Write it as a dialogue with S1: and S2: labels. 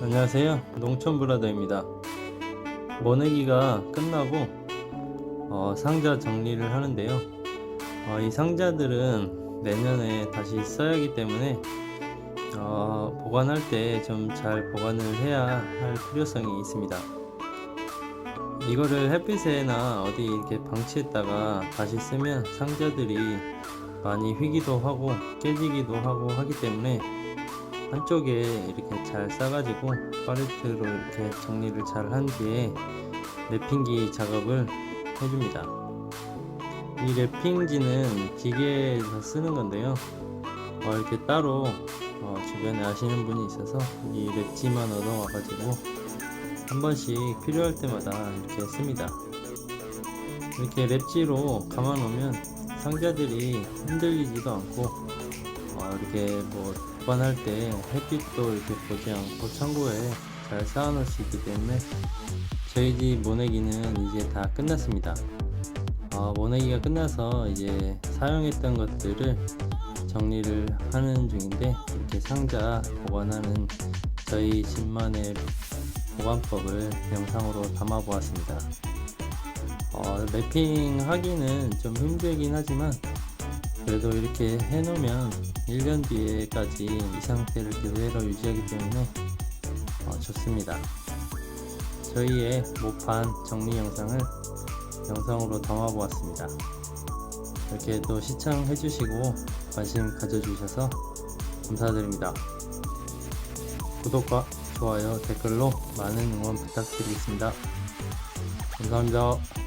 S1: 안녕하세요. 농촌브라더입니다. 모내기가 끝나고 어, 상자 정리를 하는데요. 어, 이 상자들은 내년에 다시 써야 하기 때문에 어, 보관할 때 좀 잘 보관을 해야 할 필요성이 있습니다. 이거를 햇빛에나 어디 이렇게 방치했다가 다시 쓰면 상자들이 많이 휘기도 하고 깨지기도 하고 하기 때문에 한쪽에 이렇게 잘 싸가지고 팔레트로 이렇게 정리를 잘 한 뒤에 랩핑기 작업을 해줍니다. 이 랩핑지는 기계에서 쓰는 건데요. 어, 이렇게 따로 어, 주변에 아시는 분이 있어서 이 랩지만 얻어와가지고 한 번씩 필요할 때마다 이렇게 씁니다. 이렇게 랩지로 감아놓으면 상자들이 흔들리지도 않고 어, 이렇게 뭐 보관할 때 햇빛도 이렇게 보지 않고 창고에 잘 쌓아놓을 수 있기 때문에 저희 집 모내기는 이제 다 끝났습니다. 어, 모내기가 끝나서 이제 사용했던 것들을 정리를 하는 중인데 이렇게 상자 보관하는 저희 집만의 보관법을 영상으로 담아 보았습니다. 어, 랩핑 하기는 좀 힘들긴 하지만 그래도 이렇게 해놓으면 1년 뒤에까지 이 상태를 그대로 유지하기 때문에 어, 좋습니다. 저희의 모판 정리 영상을 영상으로 담아 보았습니다. 이렇게 또 시청해주시고 관심 가져주셔서 감사드립니다. 구독과 좋아요, 댓글로 많은 응원 부탁드리겠습니다. 감사합니다.